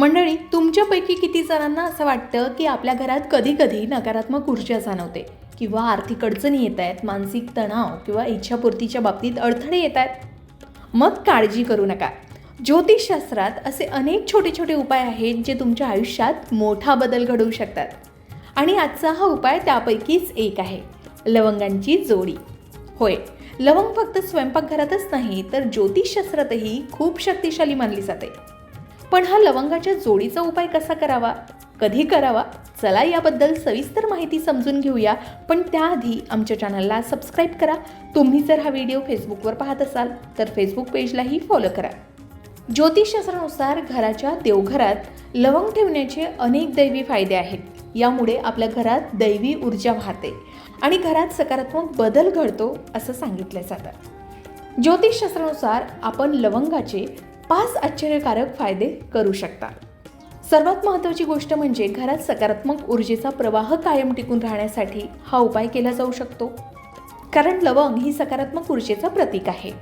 मंडळी तुमच्यापैकी किती जणांना असं वाटतं की आपल्या घरात कधी कधी नकारात्मक ऊर्जा जाणवते? किंवा आर्थिक अडचणी येत आहेत मानसिक तणाव किंवा इच्छापूर्तीच्या बाबतीत अडथळे येत आहेत? मग काळजी करू नका. ज्योतिषशास्त्रात असे अनेक छोटे छोटे उपाय आहेत जे तुमच्या आयुष्यात मोठा बदल घडवू शकतात. आणि आजचा हा उपाय त्यापैकीच एक आहे लवंगांची जोडी. होय लवंग फक्त स्वयंपाकघरातच नाही तर ज्योतिषशास्त्रातही खूप शक्तिशाली मानली जाते. पण हा लवंगाच्या जोडीचा उपाय कसा करावा? कधी करावा? चला याबद्दल सविस्तर माहिती समजून घेऊया. पण त्याआधी आमच्या चॅनलला सबस्क्राईब करा. तुम्ही जर हा व्हिडिओ फेसबुकवर पाहत असाल तर फेसबुक पेजलाही फॉलो करा. ज्योतिषशास्त्रानुसार घराच्या देवघरात लवंग ठेवण्याचे अनेक दैवी फायदे आहेत. यामुळे आपल्या घरात दैवी ऊर्जा वाहते आणि घरात सकारात्मक बदल घडतो असं सांगितलं जातं. ज्योतिषशास्त्रानुसार आपण लवंगाचे पाच आश्चर्यकारक फायदे करू शकता सर्वात महत्त्वाची गोष्ट म्हणजे घरात सकारात्मक ऊर्जेचा प्रवाह कायम टिकून राहण्यासाठी हा उपाय केला जाऊ शकतो. कारण लवंग ही सकारात्मक ऊर्जेचं प्रतीक आहे.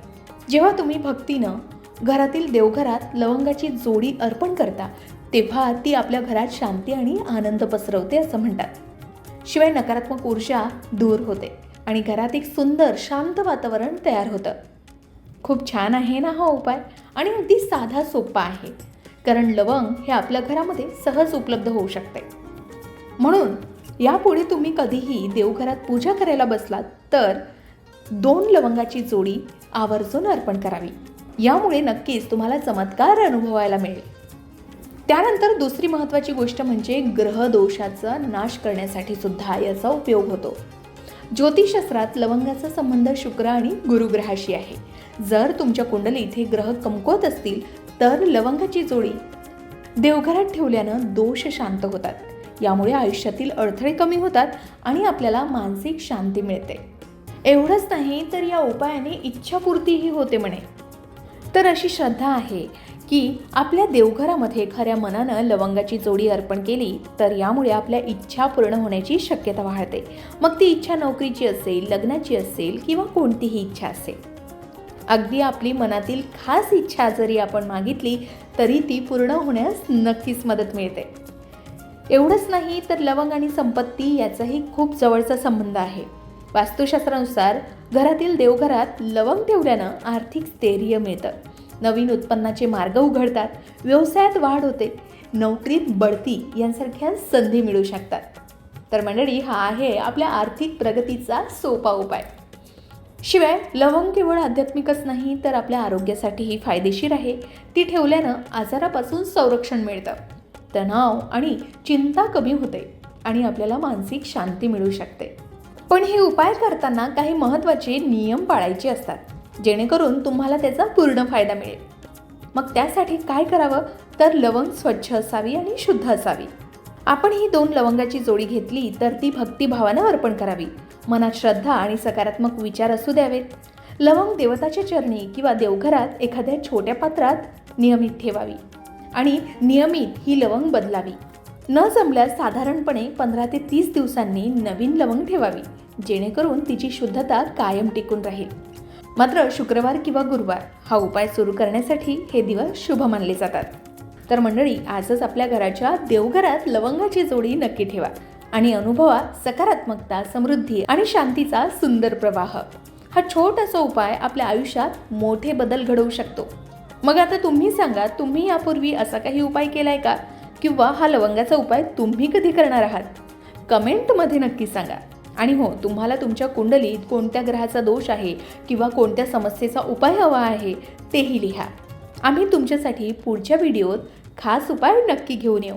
जेव्हा तुम्ही भक्तीनं घरातील देवघरात लवंगाची जोडी अर्पण करता तेव्हा ती आपल्या घरात शांती आणि आनंद पसरवते असं म्हणतात. शिवाय नकारात्मक ऊर्जा दूर होते आणि घरात एक सुंदर शांत वातावरण तयार होतं. खूप छान आहे ना हा उपाय? आणि अगदी साधा सोपा आहे. कारण लवंग हे आपल्या घरामध्ये सहज उपलब्ध होऊ शकते. म्हणून यापुढे तुम्ही कधीही देवघरात पूजा करायला बसलात तर दोन लवंगाची जोडी आवर्जून अर्पण करावी. यामुळे नक्कीच तुम्हाला चमत्कार अनुभवायला मिळेल. त्यानंतर दुसरी महत्त्वाची गोष्ट म्हणजे ग्रहदोषाचा नाश करण्यासाठी सुद्धा याचा उपयोग होतो. ज्योतिषशास्त्रात लवंगाचा संबंध शुक्र आणि गुरुग्रहाशी आहे. जर तुमच्या कुंडली इथे ग्रह कमकुवत असतील तर लवंगाची जोडी. देवघरात ठेवल्यानं दोष शांत होतात. यामुळे आयुष्यातील अडथळे कमी होतात आणि आपल्याला मानसिक शांती मिळते. एवढंच नाही तर या उपायाने इच्छापूर्तीही होते म्हणे. तर अशी श्रद्धा आहे की आपल्या देवघरामध्ये खऱ्या मनानं लवंगाची जोडी अर्पण केली तर यामुळे आपल्या इच्छा पूर्ण होण्याची शक्यता वाढते. मग ती इच्छा नोकरीची असेल लग्नाची असेल किंवा कोणतीही इच्छा असेल. अगदी आपली मनातील खास इच्छा जरी आपण मागितली तरी ती पूर्ण होण्यास नक्कीच मदत मिळते. एवढंच नाही तर लवंग आणि संपत्ती याचाही खूप जवळचा संबंध आहे. वास्तुशास्त्रानुसार घरातील देवघरात लवंग ठेवल्यानं आर्थिक स्थैर्य मिळतं. नवीन उत्पन्नाचे मार्ग उघडतात व्यवसायात वाढ होते नोकरीत बढती यांसारख्या संधी मिळू शकतात. तर मंडळी हा आहे आपल्या आर्थिक प्रगतीचा सोपा उपाय. शिवाय लवंग केवळ आध्यात्मिकच नाही तर आपल्या आरोग्यासाठीही फायदेशीर आहे. ती ठेवल्यानं आजारापासून संरक्षण मिळतं. तणाव आणि चिंता कमी होते आणि आपल्याला मानसिक शांती मिळू शकते. पण हे उपाय करताना काही महत्त्वाचे नियम पाळायचे असतात जेणेकरून तुम्हाला त्याचा पूर्ण फायदा मिळेल. मग त्यासाठी काय करावं? तर लवंग स्वच्छ असावी आणि शुद्ध असावी. आपण ही दोन लवंगाची जोडी घेतली तर ती भक्तिभावानं अर्पण करावी. मनात श्रद्धा आणि सकारात्मक विचार असू द्यावेत. लवंग देवताच्या चरणी किंवा देवघरात एखाद्या छोट्या पात्रात नियमित ठेवावी आणि नियमित ही लवंग बदलावी. न जमल्यास साधारणपणे पंधरा ते तीस दिवसांनी नवीन लवंग ठेवावी जेणेकरून तिची शुद्धता कायम टिकून राहील. मात्र शुक्रवार किंवा गुरुवार हा उपाय सुरू करण्यासाठी हे दिवस शुभ मानले जातात. तर मंडळी आजच आपल्या घराच्या देवघरात लवंगाची जोडी नक्की ठेवा. आणि अनुभवात सकारात्मकता समृद्धी आणि शांतीचा सुंदर प्रवाह. हा छोटासा उपाय आपल्या आयुष्यात मोठे बदल घडवू शकतो. मग आता तुम्ही सांगा तुम्ही यापूर्वी असा काही उपाय केलाय का? किंवा हा लवंगाचा उपाय तुम्ही कधी करणार आहात? कमेंटमध्ये नक्की सांगा. आणि हो तुम्हाला तुमच्या कुंडलीत कोणत्या ग्रहाचा दोष आहे किंवा कोणत्या समस्येचा उपाय हवा आहे तेही लिहा. आम्ही तुमच्यासाठी पुढच्या व्हिडिओत खास उपाय नक्की घेऊन येऊ.